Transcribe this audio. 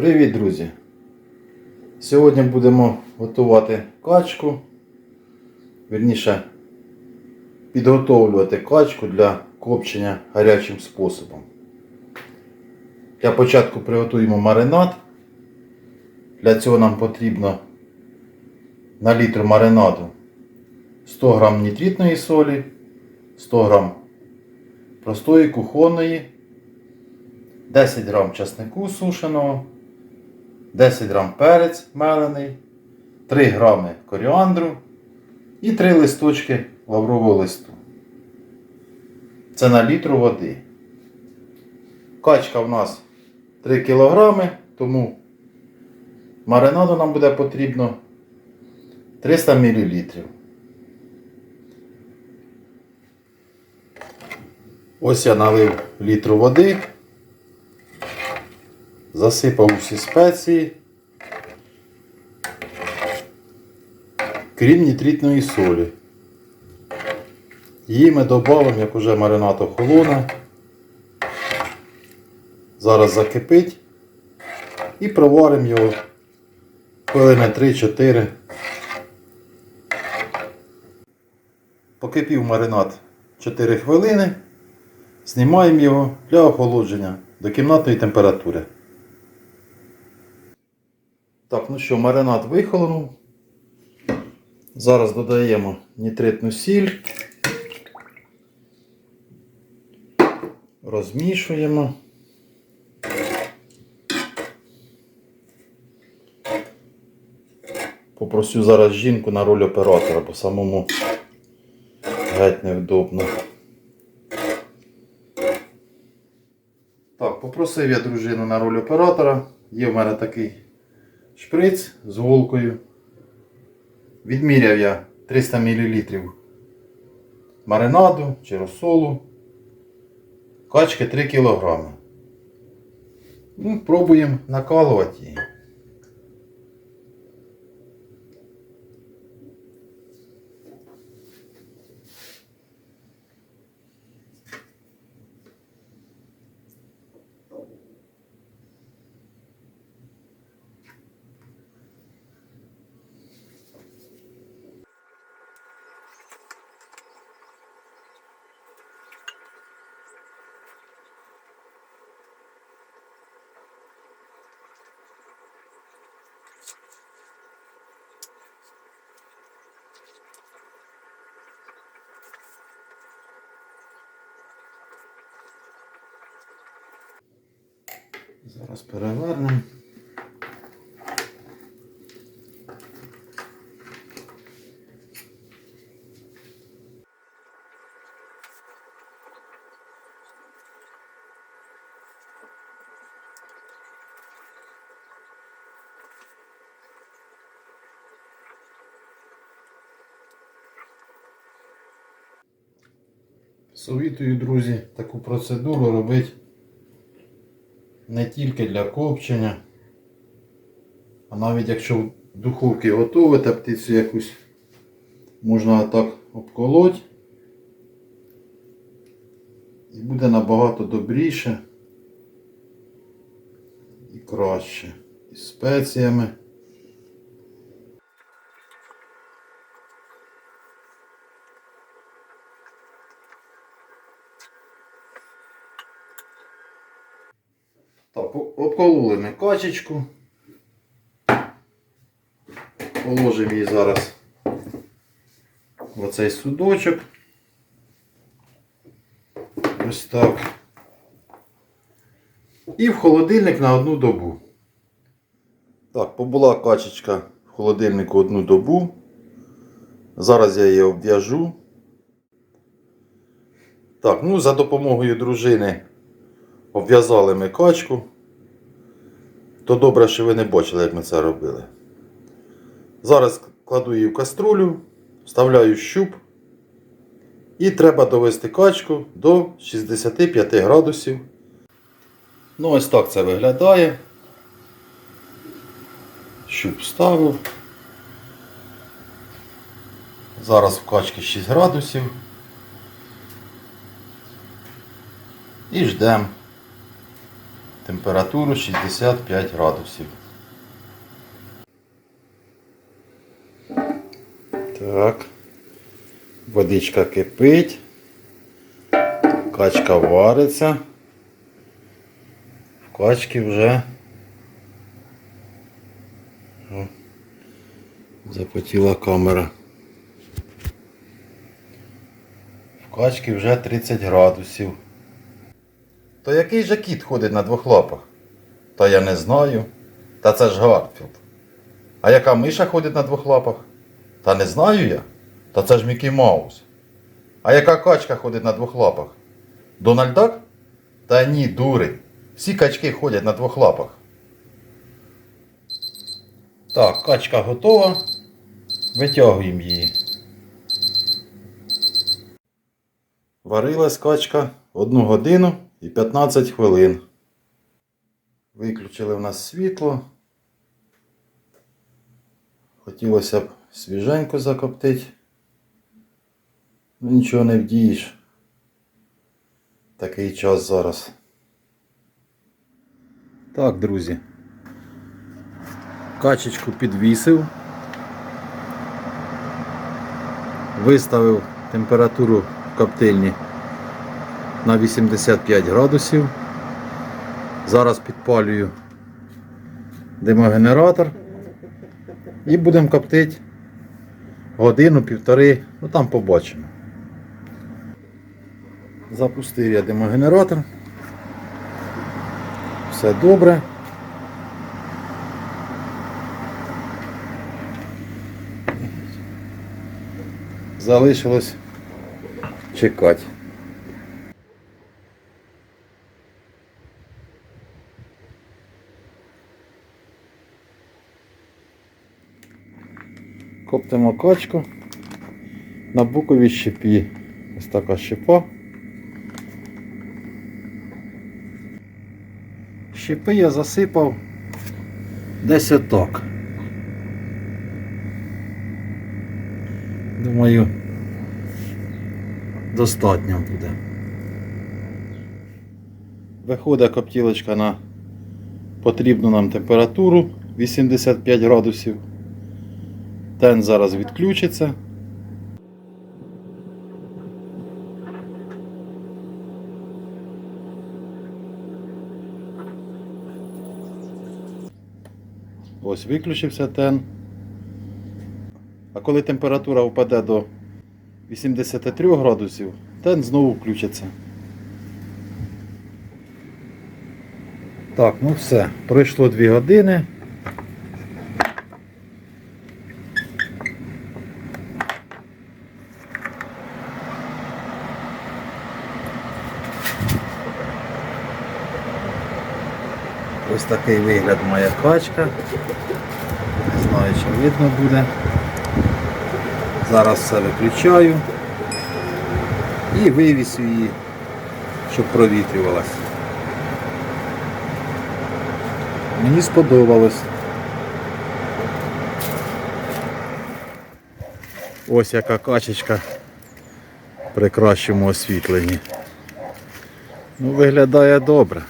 Привіт, друзі! Сьогодні будемо готувати качку. Вірніше, підготовлювати качку для копчення гарячим способом. Для початку приготуємо маринад. Для цього нам потрібно на літр маринаду 100 г нітритної солі, 100 г простої кухонної, 10 г часнику сушеного, 10 грам перець мелений, 3 грами коріандру і 3 листочки лаврового листу. Це на літру води. Качка в нас 3 кг, тому маринаду нам буде потрібно 300 мл. Ось я налив літру води. Засипав усі спеції. Крім нітритної солі. Її ми додамо, як уже маринад охолоне. Зараз закипить і проваримо його хвилини 3-4. Покипів маринад 4 хвилини. Знімаємо його для охолодження до кімнатної температури. Так, ну що, маринад вихолонув. Зараз додаємо нітритну сіль. Розмішуємо. Попросю зараз жінку на роль оператора, бо самому геть невдобно. Так, попросив я дружину на роль оператора. Є в мене такий шприц з голкою. Відміряв я 300 мл маринаду чи розсолу. Качки 3 кг. Ну, пробуємо накалувати її. Зараз перевернемо. Совітую, друзі, таку процедуру робити не тільки для копчення, а навіть якщо в духовці готовите птицю якусь, можна так обколоть. І буде набагато добріше і краще. Із спеціями. Обкололи ми качечку. Положимо її зараз в оцей судочок. Ось так. І в холодильник на одну добу. Так, побула качечка в холодильнику одну добу. Зараз я її обв'яжу. Так, ну за допомогою дружини обв'язали ми качку. То добре, що ви не бачили, як ми це робили. Зараз кладу її в каструлю, вставляю щуп. І треба довести качку до 65 градусів. Ну, ось так це виглядає. Щуп вставив. Зараз в качки 6 градусів. І ждемо температуру 65 градусів. Так. Водичка кипить. Качка вариться. В качки вже О, запотіла камера. В качки вже 30 градусів. То який же кіт ходить на двох лапах? Та я не знаю. Та це ж Гарфілд. А яка миша ходить на двох лапах? Та не знаю я. Та це ж Мікі Маус. А яка качка ходить на двох лапах? Дональд Дак? Та ні, дури. Всі качки ходять на двох лапах. Так, качка готова. Витягуємо її. Варилась качка 1 годину і 15 хвилин. Виключили в нас світло. Хотілося б свіженько закоптити. Ну нічого не вдієш. Такий час зараз. Так, друзі. Качечку підвісив. Виставив температуру в коптильні на 85 градусів. Зараз підпалюю димогенератор. І будемо коптити годину, півтори, ну там побачимо. Запустив я димогенератор. Все добре. Залишилось чекати. Коптимо качку на буковій щепі. Ось така щепа. Щепи я засипав десь отак. Думаю, достатньо буде. Виходить коптілочка на потрібну нам температуру 85 градусів. Тен зараз відключиться. Ось виключився тен. А коли температура впаде до 83 градусів, тен знову включиться. Так, ну все, пройшло 2 години. Ось такий вигляд моя качка. Не знаю, чи видно буде. Зараз все виключаю і вивісю її, щоб провітрювалась. Мені сподобалось. Ось яка качечка при кращому освітленні. Ну, виглядає добре.